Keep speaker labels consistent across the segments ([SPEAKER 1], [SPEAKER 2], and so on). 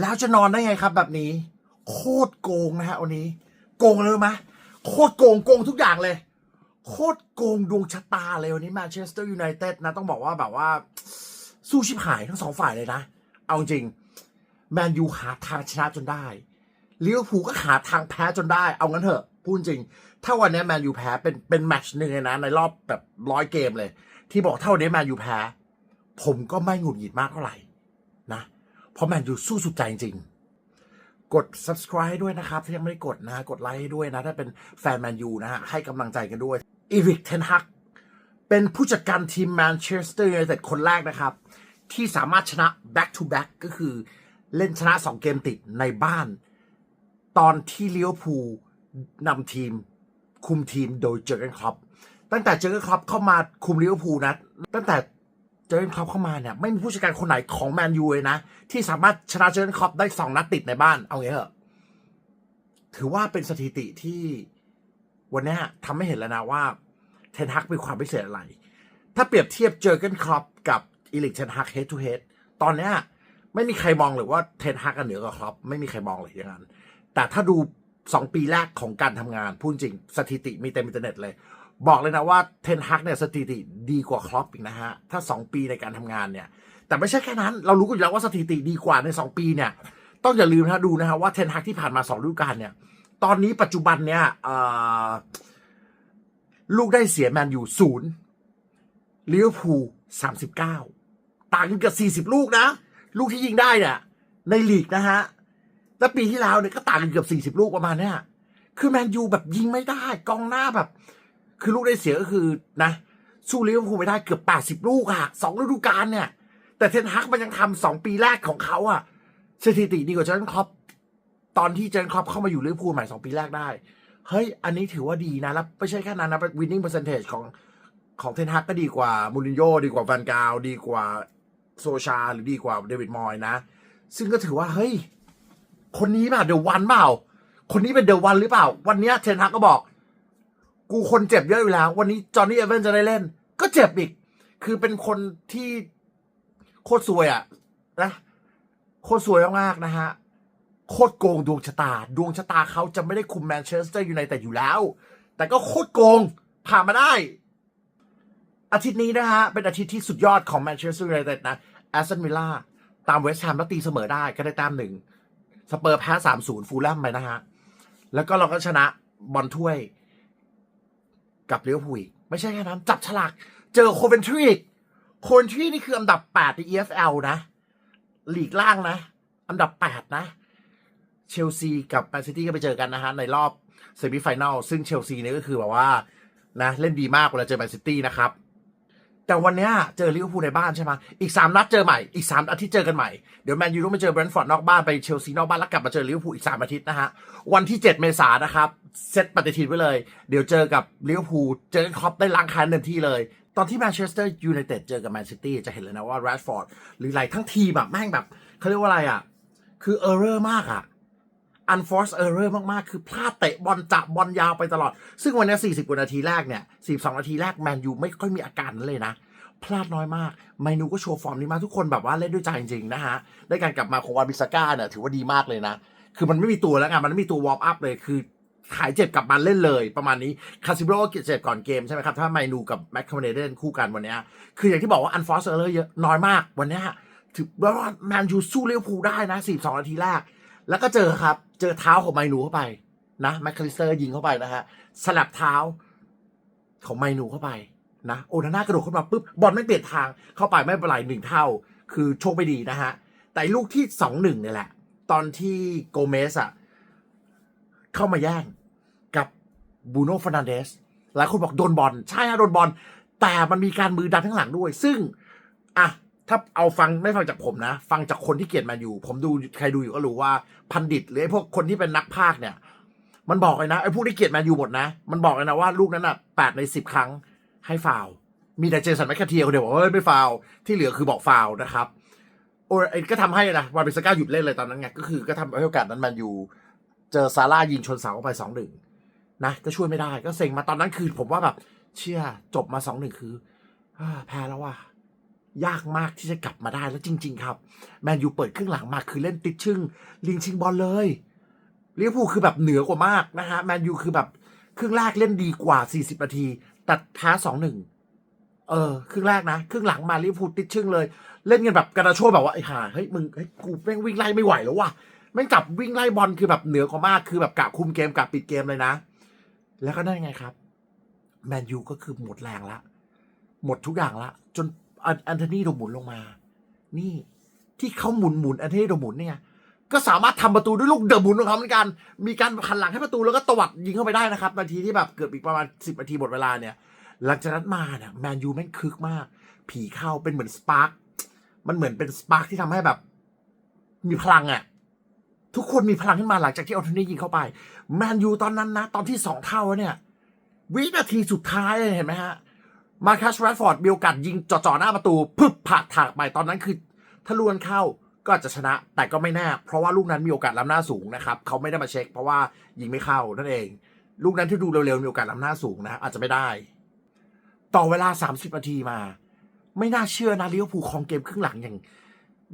[SPEAKER 1] แล้วจะนอนได้ไงครับ แบบนี้ โคตรโกงนะฮะวันนี้ โกงเลยไหมโคตรโกงโกงทุกอย่างเลย โคตรโกงดวงชะตาเลยวันนี้แมนเชสเตอร์ยูไนเต็ดนะต้องบอกว่าแบบว่า สู้ชิบหายทั้งสองฝ่ายเลยนะ เอาจริงแมนยูหาทางชนะจนได้ลิเวอร์พูลก็หาทางแพ้จนได้ เอางั้นเถอะ พูดจริง ถ้าวันนี้แมนยูแพ้เป็นเป็นแมตช์หนึ่งเลยนะ ในรอบแบบร้อยเกมเลย ที่บอกถ้านนี้แมนยูแพ้ ผมก็ไม่หงุดหงิดมากเท่าไหร่นะ เพราะแมนยูสู้สุดใจจริงกด subscribe ด้วยนะครับ ถ้ายังไม่ได้กดนะ กดไลค์ด้วยนะ ถ้าเป็นแฟนแมนยูนะฮะ ให้กำลังใจกันด้วยอีริกเทนฮักเป็นผู้จัดการทีมแมนเชสเตอร์ยูไนเต็ดคนแรกนะครับ ที่สามารถชนะ back to back ก็คือเล่นชนะ 2 เกมติดในบ้าน ตอนที่เลิเวอร์พูนำทีมคุมทีมโดยเจอร์เกนคล็อปตั้งแต่เจอร์เกนคล็อปเข้ามาคุมเลิเวอร์พูนะ ตั้งแต่ เจอร์เกนคล็อปเข้ามาเนี่ยไม่มีผู้จัดการคนไหนของแมนยูเลยนะ ที่สามารถชนะเจอร์เกนคล็อปได้สองนัดติดในบ้าน เอางี้เหอะถือว่าเป็นสถิติที่วันนี้ทำให้เห็นแล้วนะว่าเทนฮักมีความพิเศษอะไร ถ้าเปรียบเทียบเจอร์เกนคล็อปกับอีลิกเทนฮักเฮดทูเฮดตอนเนี้ยไม่มีใครมองเลยว่าเทนฮักกันเหนือกว่าคล็อปไม่มีใครมองเลยอย่างนั้น แต่ถ้าดูสองปีแรกของการทำงานพูดจริงสถิติมีเต็มอินเทอร์เน็ตเลย บอกเลยนะว่าเทนฮักเนี่ยสถิติดีกว่าคล็อปอีกนะฮะ ถ้าสองปีในการทำงานเนี่ย แต่ไม่ใช่แค่นั้น เรารู้กันอยู่แล้วว่าสถิติดีกว่าในสองปีเนี่ย ต้องอย่าลืมนะดูนะฮะว่าเทนฮักที่ผ่านมาสองฤดูกาลเนี่ย ตอนนี้ปัจจุบันเนี่ยลูกได้เสียแมนยูศูนย์ลิเวอร์พูลสามสิบเก้าต่างกันเกับสี่สิบลูกนะ ลูกที่ยิงได้เนี่ยในลีกนะฮะแล้วปีที่แล้วเนี่ยก็ต่างกันเกือบสี่สิบลูกประมาณเนี้ยคือแมนยูแบบยิงไม่ได้ กองหน้าแบบ คือลูกได้เสียก็คือนะ สู้ลิเวอร์พูลไม่ได้เกือบแปดสิบ80ลูกอะสองฤดูกาลเนี่ย แต่เทนฮักมันยังทำสองปีแรกของเขาอะสถิติดีกว่าเจนคล็อปตอนที่เจนคล็อปเข้ามาอยู่ลิเวอร์พูลใหม่สองปีแรกได้ เฮ้ย อันนี้ถือว่าดีนะแล้วไม่ใช่แค่นั้นนะ winning percentage ของของเทนฮักก็ดีกว่ามูรินโญ่ดีกว่าแฟนกาวดีกว่าโซชา หรือดีกว่าเดวิดมอยนะ ซึ่งก็ถือว่า เฮ้ย คนนี้ป่ะเดวันเปล่า คนนี้เป็นเดวันหรือเปล่า วันเนี้ยเทนฮักก็บอก กูคนเจ็บเยอะอยู่แล้ว วันนี้จอห์นนี่เอเวนจะได้เล่น ก็เจ็บอีก คือเป็นคนที่โคตรซวยอะนะโคตรซวยมากๆนะฮะโคตรโกงดวงชะตา ดวงชะตาเขาจะไม่ได้คุมแมนเชสเตอร์ยูไนเต็ดอยู่แล้ว แต่ก็โคตรโกงผ่านมาได้ อาทิตย์นี้นะฮะ เป็นอาทิตย์ที่สุดยอดของแมนเชสเตอร์ยูไนเต็ดนะแอสตันวิลล่าตามเวสต์แฮมแล้วตีเสมอได้ก็ได้แต้มหนึ่งสเปอร์แพ้สามศูนย์ฟูลแลมไปนะฮะ แล้วก็เราก็ชนะบอลถ้วย กับลิเวอร์พูลอีกไม่ใช่แค่นั้น จับฉลาก เจอโคเวนทรีโคเวนทรีนี่คืออันดับแปดใน EFL นะหลีกล่างนะ อันดับแปดนะ เชลซีกับแมนซิตี้ก็ไปเจอกันนะฮะ ในรอบเซมิไฟแนลซึ่งเชลซีเนี่ยก็คือแบบว่านะเล่นดีมากเวลาเจอแมนซิตี้นะครับ แต่วันนี้เจอลิเวอร์พูลในบ้านใช่ไหมอีกสามนัดเจอใหม่ อีกสามอาทิตย์เจอกันใหม่ เดี๋ยวแมนยูต้องไปเจอเบรนท์ฟอร์ดนอกบ้านไปเชลซีนอกบ้านแล้วกลับมาเจอลิเวอร์พูลอีกสามอาทิตย์นะฮะ วันที่ 7 เมษายนนะครับ เซตปฏิทินไว้เลย เดี๋ยวเจอกับลิเวอร์พูลเจอกันครอปได้ล้างแค้นเต็มที่เลย ตอนที่แมนเชสเตอร์ยูไนเต็ดเจอกับแมนซิตี้จะเห็นเลยนะว่าแรชฟอร์ดหรือหลายทั้งทีมแบบแม่งแบบเขาเรียกว่าอะไรอะคือเออร์เรอร์มากอะ unforced error มาก ๆ คือพลาดเตะบอลจับบอลยาวไปตลอด ซึ่งวันนี้ 40 กว่านาทีแรกเนี่ย 42 นาทีแรกแมนยูไม่ค่อยมีอาการนั้นเลยนะ พลาดน้อยมากไมนูก็โชว์ฟอร์มนี้มาทุกคนแบบว่าเล่นด้วยใจจริง ๆ นะฮะ ได้การกลับมาของวานบิสก้าเนี่ยถือว่าดีมากเลยนะ คือมันไม่มีตัวแล้วไงมันไม่มีตัววอร์มอัพเลยคือหายเจ็บกลับมาเล่นเลย ประมาณนี้คาซิโบรเจ็บก่อนเกมใช่ไหมครับถ้าไมนูกับแม็กคาเมเดนคู่กันวันนี้คืออย่างที่บอกว่า unforced error เยอะน้อยมากวันนี้ถือว่าแมนยูสู้ลิเวภูได้นะ 42 นาทีแรก แล้วก็เจอครับ เจอเท้าของไมนูเข้าไปนะแมคคาลิสเตอร์ยิงเข้าไปนะฮะสลับเท้าของไมนูเข้าไปนะโอนาน่ากระโดดเข้ามาปุ๊บบอลไม่เปลี่ยนทางเข้าไปไม่เป็นไรหนึ่งเท่า คือโชคไม่ดีนะฮะ แต่ลูกที่สองหนึ่งเนี่ยแหละ ตอนที่โกเมสอะเข้ามาแย่งกับบูโน่ฟ r น a นเดสหลายคนบอกโดนบอลใช่ฮะโดนบอลแต่มันมีการมือดันข้างหลังด้วย ซึ่งอะ ถ้าเอาฟังไม่ฟังจากผมนะ ฟังจากคนที่เกลียดแมนยูผมดูใครดูอยู่ก็รู้ว่าพันดิตหรือไอ้พวกคนที่เป็นนักพากเนี่ย มันบอกเลยนะไอ้พวกที่เกลียดแมนยูหมดนะ มันบอกเลยนะว่าลูกนั้นอะแปดในสิบครั้งให้ฟาวมีแต่เจสันแมคคาเทียคนเดียวบอกว่าเฮ้ยไม่ฟาวที่เหลือคือบอกฟาวนะครับโอ้ยก็ทำให้นะวาบิสก้าหยุดเล่นเลยตอนนั้นไงก็คือก็ทำให้โอกาสนั้นแมนยูเจอซาร่ายิงชนเสาเข้าไปสองหนึ่งนะก็ช่วยไม่ได้ก็เซ็งมาตอนนั้นคือผมว่าแบบเชื่อจบมาสองหนึ่งคืออแพ้แล้วว่ะ ยากมากที่จะกลับมาได้แล้วจริง ๆ ครับแมนยูเปิดครึ่งหลังมาคือเล่นติดชึ่งลิงชิงบอลเลยลิเวอร์พูลคือแบบเหนือกว่ามากนะฮะแมนยูคือแบบครึ่งแรกเล่นดีกว่า 40 นาทีต่แพ้าสองหนึ่งเออครึ่งแรกนะครึ่งหลังมาลิเวอร์พูลติดชึ่งเลย เล่นกันแบบกระโชว์แบบว่าไอ้ห่าเฮ้ยมึงเฮ้ยกูแม่งวิ่งไล่ไม่ไหวแล้วว่ะแม่งจับวิ่งไล่บอลคือแบบเหนือกว่ามากคือแบบกะคุมเกมกะปิดเกมเลยนะ แล้วก็ได้ไงครับแมนยูก็คือหมดแรงละหมดทุกอย่างละ จน อันอันโทนีโดหมุนลงมา นี่ที่เขาหมุนหมุนอันโทนีโดหมุนเนี่ยก็สามารถทำประตูด้วยลูกเดอะหมุนของเขาเหมือนกัน มีการหันหลังให้ประตูแล้วก็ตวัดยิงเข้าไปได้นะครับ นาทีที่แบบเกือบอีกประมาณสิบนาทีหมดเวลาเนี่ย หลังจากนั้นมาเนี่ยแมนยูแม่งคึกมาก ผีเข้าเป็นเหมือนสปาร์กมันเหมือนเป็นสปาร์กที่ทำให้แบบ มีพลังอะ่ะ ทุกคนมีพลังขึ้นมาหลังจากที่อัลโทนี่ยิงเข้าไป แมนยูตอนนั้นนะ ตอนที่สองเท่าเนี่ย วินาทีสุดท้ายเห็นไหมฮะ มาคัสแรดฟอร์ดมีโอกาสยิงจ่อๆหน้าประตูพึบผ่าถากไปตอนนั้นคือถ้าลวนเข้าก็จะชนะ แต่ก็ไม่แน่ เพราะว่าลูกนั้นมีโอกาสล้ำหน้าสูงนะครับเขาไม่ได้มาเช็ค เพราะว่ายิงไม่เข้านั่นเอง ลูกนั้นที่ดูเร็วๆมีโอกาสล้ำหน้าสูงนะ อาจจะไม่ได้ ต่อเวลา 30นาทีมา ไม่น่าเชื่อนะลิเวอร์พูลครองเกมครึ่งหลังอย่าง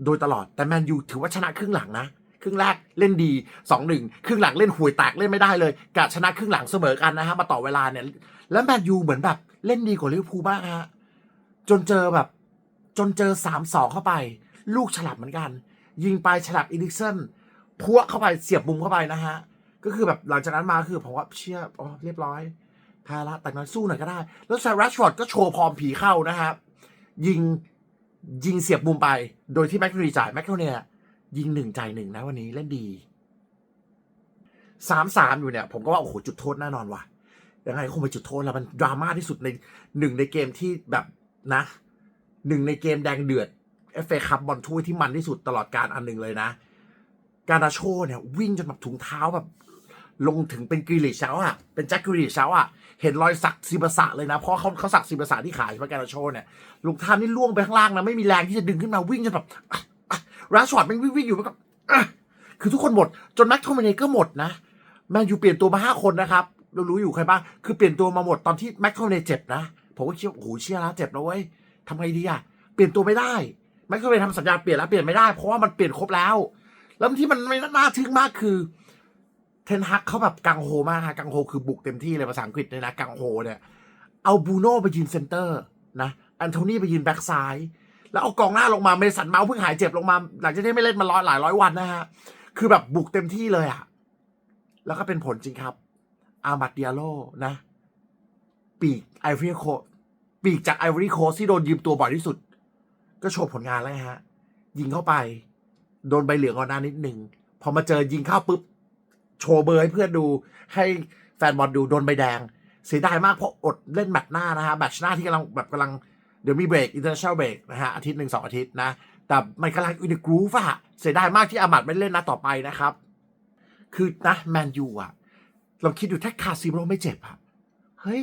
[SPEAKER 1] โดยตลอดแต่แมนยูถือว่าชนะครึ่งหลังนะครึ่งแรกเล่นดีสองหนึ่งครึ่งหลังเล่นห่วยแตกเล่นไม่ได้เลยกะชนะครึ่งหลังเสมอกันนะฮะมาต่อเวลาเนี่ย แล้วแมนยูเหมือนแบบ เล่นดีกว่าลิเวอร์พูลมากฮะจนเจอแบบ จนเจอสามสองเข้าไป ลูกฉลับเหมือนกัน ยิงไปฉลับอีลิกเซนพวกเข้าไปเสียบมุมเข้าไปนะฮะ ก็คือแบบหลังจากนั้นมาคือผมว่าเชื่ออ๋อเรียบร้อยแพ้ละแต่น้อยสู้หน่อยก็ได้ แล้วแซร์รัชฟอร์ดก็โชว์พร้อมผีเข้านะฮะยิงยิงเสียบมุมไป โดยที่แม็กโทนีจ่ายแม็กโทนียิงหนึ่งจ่ายหนึ่งนะวันนี้เล่นดีสามสามอยู่เนี่ย ผมก็ว่า โอ้โห จุดโทษแน่นอนว่ะ ยังไงคงเป็นจุดโทษแล้วมันดราม่าที่สุดในหนึ่งในเกมที่แบบนะหนึ่งในเกมแดงเดือดเอฟเอคัพบอลถ้วยที่มันที่สุดตลอดการอันหนึ่งเลยนะ การาโชเนี่ยวิ่งจนแบบถุงเท้าแบบ ลงถึงเป็นกรีลิชแล้วอะเป็นแจ็คกรีลิชแล้วอะเห็นรอยสักซิบะสะเลยนะ เพราะเขาเขาสักซิบะสะที่ขาใช่ไหมการาโชเนี่ยลุงท่านนี่ล่วงไปข้างล่างนะไม่มีแรงที่จะดึงขึ้นมาวิ่งจนแบบราชอร์ดมันวิ่งวิ่งอยู่มันก็คือทุกคนหมด จนแม็กโทมินเนก็หมดนะแมนยูเปลี่ยนตัวมาห้าคนนะครับ เรารู้อยู่ใครบ้าง คือเปลี่ยนตัวมาหมดตอนที่แม็กโทมิเนเจ็บนะ ผมก็คิดโอ้โหเชียร์แล้วเจ็บแล้วเว้ยทำไงดีอะเปลี่ยนตัวไม่ได้แม็กโทมิเนทำสัญญาเปลี่ยนแล้วเปลี่ยนไม่ได้เพราะว่ามันเปลี่ยนครบแล้ว แล้วที่มันไม่น่าทึ่งมากคือเทนฮักเขาแบบกังโฮมากฮะกังโฮคือบุกเต็มที่เลยภาษาอังกฤษเนี่ยนะกังโฮเนี่ยเอาบูโน่ไปยืนเซนเตอร์นะแอนโทนีไปยืนแบ็กซ้ายแล้วเอากองหน้าลงมาเมสันเมาส์เพิ่งหายเจ็บลงมา หลังจากที่ไม่เล่นมาร้อยหลายร้อยวันนะฮะ คือแบบบุกเต็มที่เลยอะแล้วก็เป็นผลจริงครับ อามัดเดียโลนะ ปีกไอวอรี่โคปีกจากไอวอรี่โคสที่โดนยืมตัวบ่อยที่สุด ก็โชว์ผลงานแล้วฮะ ยิงเข้าไป โดนใบเหลืองก่อนหน้านิดหนึ่ง พอมาเจอยิงเข้าปุ๊บ โชว์เบอร์ให้เพื่อนดู ให้แฟนบอลดูโดนใบแดง เสียดายมากเพราะอดเล่นแมตช์หน้านะฮะแมตช์หน้าที่กำลังแบบกำลังเดี๋ยวมีเบรกอินเตอร์เนชั่นแนลเบรกนะฮะอาทิตย์หนึ่งสองอาทิตย์นะ แต่มันกำลังอินกรูฟอะเสียดายมากที่อามัดไม่เล่นนะต่อไปนะครับ คือนะแมนยูอะ เราคิดดูถ้าคาซิโร่ไม่เจ็บอะเฮ้ย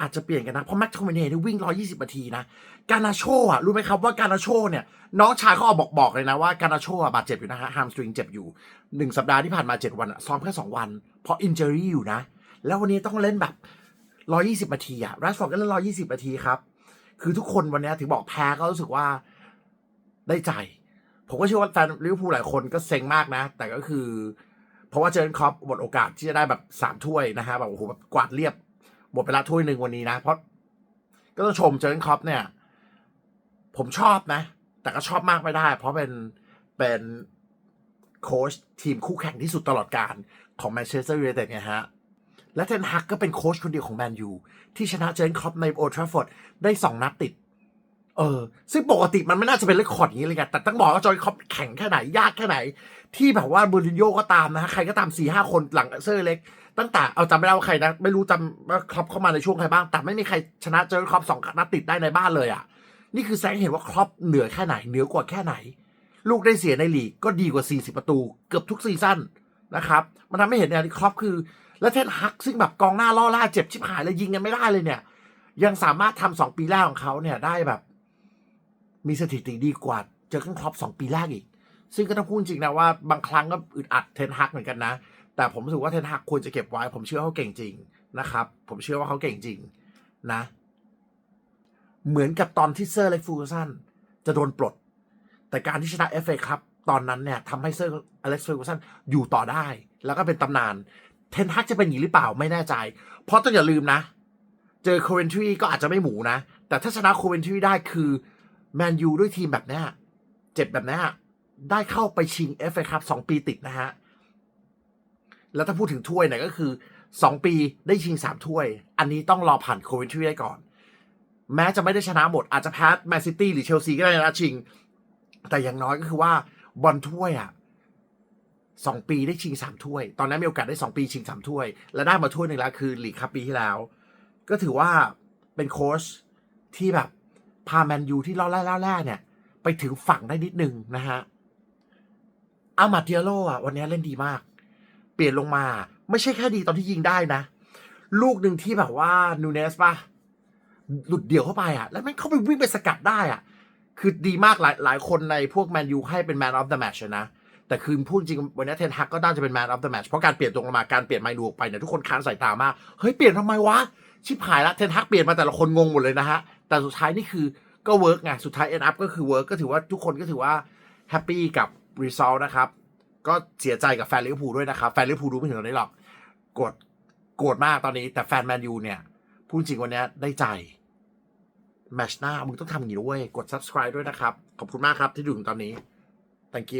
[SPEAKER 1] อาจจะเปลี่ยนกันนะ เพราะแม็กโทมิเน่นี่วิ่ง 120นาทีนะ การนาโชอะ รู้ไหมครับว่าการนาโชเนี่ย น้องชายเขาออกบอกบอกเลยนะว่าการนาโชอะบาดเจ็บอยู่นะฮะฮามสตริงเจ็บอยู่หนึ่งสัปดาห์ที่ผ่านมา 7 วันอะซ้อมแค่2วัน เพราะอินเจอรี่อยู่นะ แล้ววันนี้ต้องเล่นแบบ 120นาทีอะแรชฟอร์ดก็เล่น120นาทีครับคือทุกคนวันนี้ถึงบอกแพ้ก็รู้สึกว่าได้ใจ ผมก็เชื่อว่าแฟนลิเวอร์พูลหลายคนก็เซ็งมากนะ แต่ก็คือ ราะว่าเจอร์นคอปหมดโอกาสที่จะได้แบบสามถ้วยนะฮะแบบโอ้โหแบบกวาดเรียบหมดไปละถ้วยหนึ่งวันนี้นะ เพราะก็ต้องชมเจอร์นคอปเนี่ย ผมชอบนะ แต่ก็ชอบมากไม่ได้ เพราะเป็นเป็นโค้ชทีมคู่แข่งที่สุดตลอดการของแมนเชสเตอร์ยูไนเต็ดไงฮะ และเทนฮักก็เป็นโค้ชคนเดียวของแมนยูที่ชนะเจอร์นคอปในโอทราฟอร์ดได้สองนัดติด เออ ซึ่งปกติมันไม่น่าจะเป็นเรคคอร์ดอย่างนี้เลยไงแต่ต้องบอกว่าจอร์ครอปแข่งแค่ไหน ยากแค่ไหน ที่แบบว่าบูรินโญ่ก็ตามนะฮะ ใครก็ตามสี่ห้าคนหลังเซอร์เล็ก ตั้งแต่เอาจำไม่ได้ว่าใครนะ ไม่รู้จำว่าครอปเข้ามาในช่วงใครบ้าง แต่ไม่มีใครชนะเจอร์ครอปสองนัดติดได้ในบ้านเลยอะ นี่คือแสดงเห็นว่าครอปเหนือแค่ไหน เหนือกว่าแค่ไหน ลูกได้เสียในลีกก็ดีกว่า 40 ประตู เกือบทุกซีซั่นนะครับ มันทำให้เห็นเนี่ยครอปคือ แล้วเทนฮักซึ่งแบบกองหน้าล่อล่าเจ็บชิบหายเลยยิงกันไม่ได้เลยเนี่ย ยังสามารถทำสองปีแรกของเขาเนี่ยได้แบบ มีสถิติดีกว่าเจอกันครอปสองปีแรกอีก ซึ่งก็ต้องพูดจริงนะว่าบางครั้งก็อึดอัดเทนฮักเหมือนกันนะ แต่ผมรู้สึกว่าเทนฮักควรจะเก็บไว้ ผมเชื่อเขาเก่งจริงนะครับ ผมเชื่อว่าเขาเก่งจริงนะ เหมือนกับตอนที่เซอร์เล็กฟูกสันจะโดนปลด แต่การที่ชนะเอฟเอครับตอนนั้นเนี่ยทำให้เซอร์อเล็กซ์เฟอร์กูสันอยู่ต่อได้ แล้วก็เป็นตำนาน เทนฮักจะเป็นอย่างหรือเปล่าไม่แน่ใจ เพราะต้องอย่าลืมนะ เจอโคเวนทรีก็อาจจะไม่หมูนะ แต่ถ้าชนะโคเวนทรีได้คือ แมนยูด้วยทีมแบบนี้เจ็บแบบนี้ได้เข้าไปชิง FA ครับสองปีติดนะฮะ แล้วถ้าพูดถึงถ้วยเนี่ยก็คือสองปีได้ชิงสามถ้วย อันนี้ต้องรอผ่านโคเวนทรีได้ก่อน แม้จะไม่ได้ชนะหมด อาจจะแพ้แมนซิตี้หรือเชลซีก็ได้นะชิง แต่อย่างน้อยก็คือว่าบอลถ้วยอะสองปีได้ชิงสามถ้วย ตอนนั้นมีโอกาสได้สองปีชิงสามถ้วย และได้มาถ้วยหนึ่งแล้วคือลีกคัพปีที่แล้ว ก็ถือว่าเป็นโค้ชที่แบบ พาแมนยูที่ล่อแร่ล่อแร่เนี่ย ไปถึงฝั่งได้นิดนึงนะฮะอามาเดียโลอะวันนี้เล่นดีมาก เปลี่ยนลงมา ไม่ใช่แค่ดีตอนที่ยิงได้นะ ลูกหนึ่งที่แบบว่านูเนสป่ะหลุดเดี่ยวเข้าไปอะ แล้วม่งเข้าไปวิ่งไปสกัดได้อะ คือดีมากหลายหลายคนในพวกแมนยูให้เป็นแมนออฟเดอะแมชนะ แต่คือพูดจริงวันนี้เทนฮักก็น่าจะเป็นแมนออฟเดอะแมชเพราะการเปลี่ยนตรงลงมาการเปลี่ยนไมนูออกไปเนี่ยทุกคนค้านสายตามาก เฮ้ยเปลี่ยนทำไมวะ ชิบหายละเทนฮักเปลี่ยนมาแต่ละคนงงหมดเลยนะฮะ แต่สุดท้ายนี่คือก็เวิร์กไงสุดท้ายเอ็นอัพก็คือเวิร์กก็ถือว่าทุกคนก็ถือว่าแฮปปี้กับรีซอลนะครับ ก็เสียใจกับแฟนลิเวอร์พูลด้วยนะครับ แฟนลิเวอร์พูลรู้ไม่ถึงตอนนี้หรอกโกรธโกรธมากตอนนี้ แต่แฟนแมนยูเนี่ย พูดจริงวันนี้ได้ใจแมชหน้ามึงต้องทำอย่างนี้ด้วย กด subscribe ด้วยนะครับ ขอบคุณมากครับที่ดูถึงตอนนี้ thank you